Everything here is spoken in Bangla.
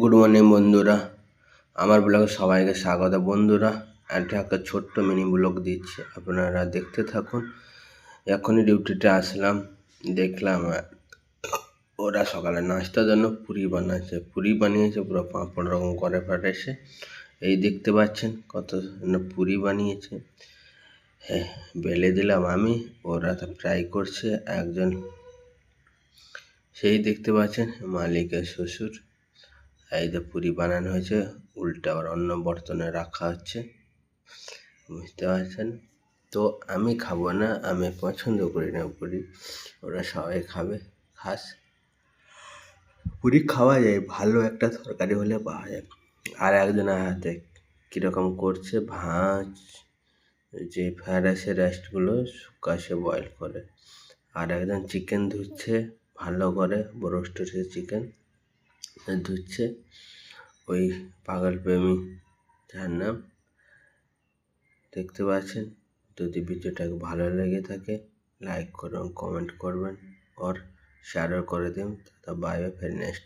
গুড মর্নিং বন্ধুরা। আমার ব্লগে সবাইকে স্বাগত, বন্ধুরা। এটা একটা ছোট্ট মিনি ব্লগ দিচ্ছি, আপনারা দেখতে থাকুন। এখনই ডিউটিতে আসলাম, দেখলাম, ওরা সকালে নাস্তার জন্য পুরি বানাচ্ছে পুরি বানিয়েছে, পুরো পাঁপড় রকম করে ফাটেছে এই দেখতে পাচ্ছেন কত পুরি বানিয়েছে। হ্যাঁ বেলে দিলাম আমি, ওরা তো ফ্রাই করছে, একজন, সেই দেখতে পাচ্ছেন, মালিকের শ্বশুর। এই যে পুরি বানানো হয়েছে, উল্টে আবার অন্য বর্তনে রাখা হচ্ছে। বুঝতে পারছেন? তো আমি খাব না, আমি পছন্দ করি না পুরি। ওরা সবাই খাবে, খাস। পুরি খাওয়া যায়, ভালো একটা তরকারি হলে পাওয়া যায়। আর একজনের হাতে কীরকম করছে, ভাঁজ, যে ফ্রাইড রাইসের রেস্টগুলো শুকাশে বয়েল করে। আর একজন চিকেন ধুচ্ছে, ভালো করে রোস্টেড চিকেন ধুচ্ছে ওই পাগল প্রেমী, যার নাম দেখতে পাচ্ছেন। যদি ভিডিওটাকে ভালো লেগে থাকে লাইক করুন কমেন্ট করবেন ওর শেয়ারও করে দিন। তা বাই বাই ফের নেক্সট